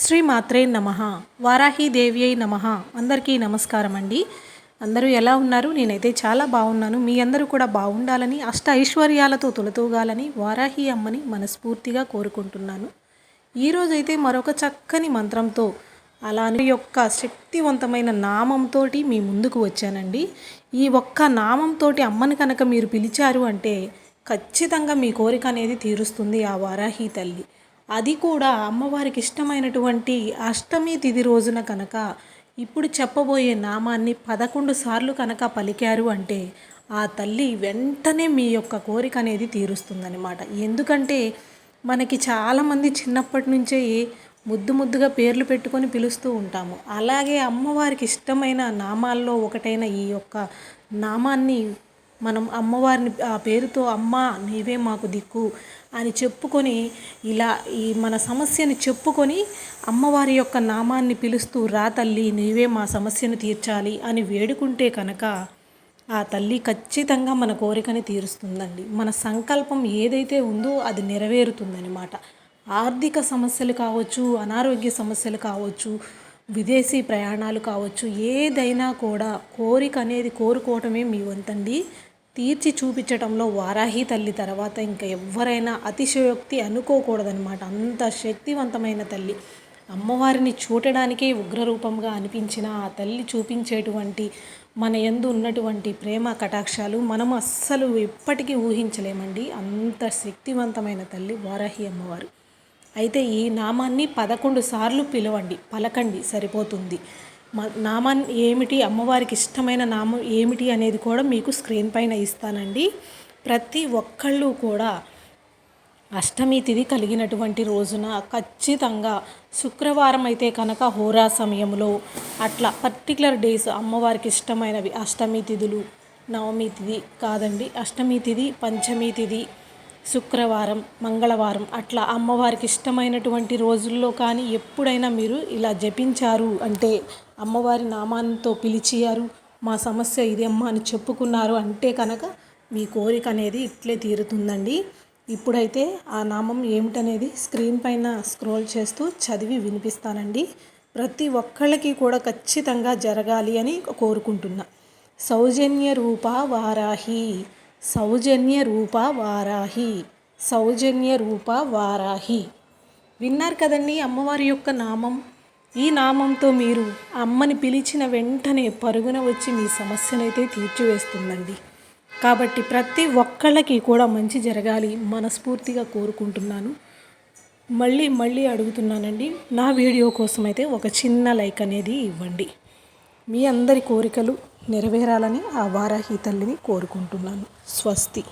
శ్రీ మాత్రే నమ. వారాహీదేవి అయి నమ. అందరికీ నమస్కారం అండి. అందరూ ఎలా ఉన్నారు? నేనైతే చాలా బాగున్నాను. మీ అందరూ కూడా బాగుండాలని అష్ట ఐశ్వర్యాలతో తొలతూగాలని వారాహి అమ్మని మనస్ఫూర్తిగా కోరుకుంటున్నాను. ఈరోజైతే మరొక చక్కని మంత్రంతో అలానే యొక్క శక్తివంతమైన నామంతో మీ ముందుకు వచ్చానండి. ఈ ఒక్క నామంతో అమ్మని కనుక మీరు పిలిచారు అంటే ఖచ్చితంగా మీ కోరిక అనేది తీరుస్తుంది ఆ వారాహి తల్లి. అది కూడా అమ్మవారికి ఇష్టమైనటువంటి అష్టమి తిథి రోజున కనుక ఇప్పుడు చెప్పబోయే నామాన్ని పదకొండు సార్లు కనుక పలికారు అంటే ఆ తల్లి వెంటనే మీ యొక్క కోరిక అనేది తీరుస్తుందనమాట ఎందుకంటే మనకి చాలామంది చిన్నప్పటి నుంచే ముద్దు ముద్దుగా పేర్లు పెట్టుకొని పిలుస్తూ ఉంటాము. అలాగే అమ్మవారికి ఇష్టమైన నామాల్లో ఒకటైన ఈ యొక్క నామాన్ని మనం అమ్మవారిని ఆ పేరుతో అమ్మ నీవే మాకు దిక్కు అని చెప్పుకొని ఇలా ఈ మన సమస్యని చెప్పుకొని అమ్మవారి యొక్క నామాన్ని పిలుస్తూ రా తల్లి నీవే మా సమస్యను తీర్చాలి అని వేడుకుంటే కనుక ఆ తల్లి ఖచ్చితంగా మన కోరికని తీరుస్తుందండి. మన సంకల్పం ఏదైతే ఉందో అది నెరవేరుతుందనమాట ఆర్థిక సమస్యలు కావచ్చు అనారోగ్య సమస్యలు కావచ్చు విదేశీ ప్రయాణాలు కావచ్చు ఏదైనా కూడా కోరిక అనేది కోరుకోవటమే మీ వంతండి. తీర్చి చూపించటంలో వారాహి తల్లి తర్వాత ఇంకా ఎవరైనా అతిశయోక్తి అనుకోకూడదనమాట అంత శక్తివంతమైన తల్లి. అమ్మవారిని చూడడానికే ఉగ్రరూపంగా అనిపించిన ఆ తల్లి చూపించేటువంటి మన ఎందు ఉన్నటువంటి ప్రేమ కటాక్షాలు మనం అస్సలు ఎప్పటికీ ఊహించలేమండి. అంత శక్తివంతమైన తల్లి వారాహి అమ్మవారు. అయితే ఈ నామాన్ని పదకొండు సార్లు పిలవండి. పలకండి. సరిపోతుంది. నామాన్ని ఏమిటి అమ్మవారికి ఇష్టమైన నామం ఏమిటి అనేది కూడా మీకు స్క్రీన్ పైన ఇస్తానండి. ప్రతి ఒక్కళ్ళు కూడా అష్టమి తిథి కలిగినటువంటి రోజున ఖచ్చితంగా శుక్రవారం అయితే కనుక హోరా సమయంలో అట్లా పర్టికులర్ డేస్ అమ్మవారికి ఇష్టమైనవి అష్టమి తిథులు నవమి తిథి కాదండి అష్టమి తిథి పంచమి తిథి శుక్రవారం మంగళవారం అట్లా అమ్మవారికి ఇష్టమైనటువంటి రోజుల్లో కానీ ఎప్పుడైనా మీరు ఇలా జపించారు అంటే అమ్మవారి నామాంతో పిలిచారు మా సమస్య ఇదేమ్మా అని చెప్పుకున్నారు అంటే కనుక మీ కోరిక అనేది ఇట్లే తీరుతుందండి. ఇప్పుడైతే ఆ నామం ఏమిటనేది స్క్రీన్ పైన స్క్రోల్ చేస్తూ చదివి వినిపిస్తానండి. ప్రతి ఒక్కళ్ళకి కూడా ఖచ్చితంగా జరగాలి అని కోరుకుంటున్నా. సౌజన్య రూప వారాహి. సౌజన్య రూప వారాహి సౌజన్య రూప వారాహి విన్నారు కదండి అమ్మవారి యొక్క నామం? ఈ నామంతో మీరు అమ్మని పిలిచిన వెంటనే పరుగున వచ్చి మీ సమస్యనైతే తీర్చివేస్తుందండి. కాబట్టి ప్రతి ఒక్కళ్ళకి కూడా మంచి జరగాలి మనస్ఫూర్తిగా కోరుకుంటున్నాను. మళ్ళీ మళ్ళీ అడుగుతున్నానండి నా వీడియో కోసం అయితే ఒక చిన్న లైక్ అనేది ఇవ్వండి. మీ అందరి కోరికలు నెరవేరాలని ఆ వారాహి తల్లిని కోరుకుంటున్నాను. స్వస్తి.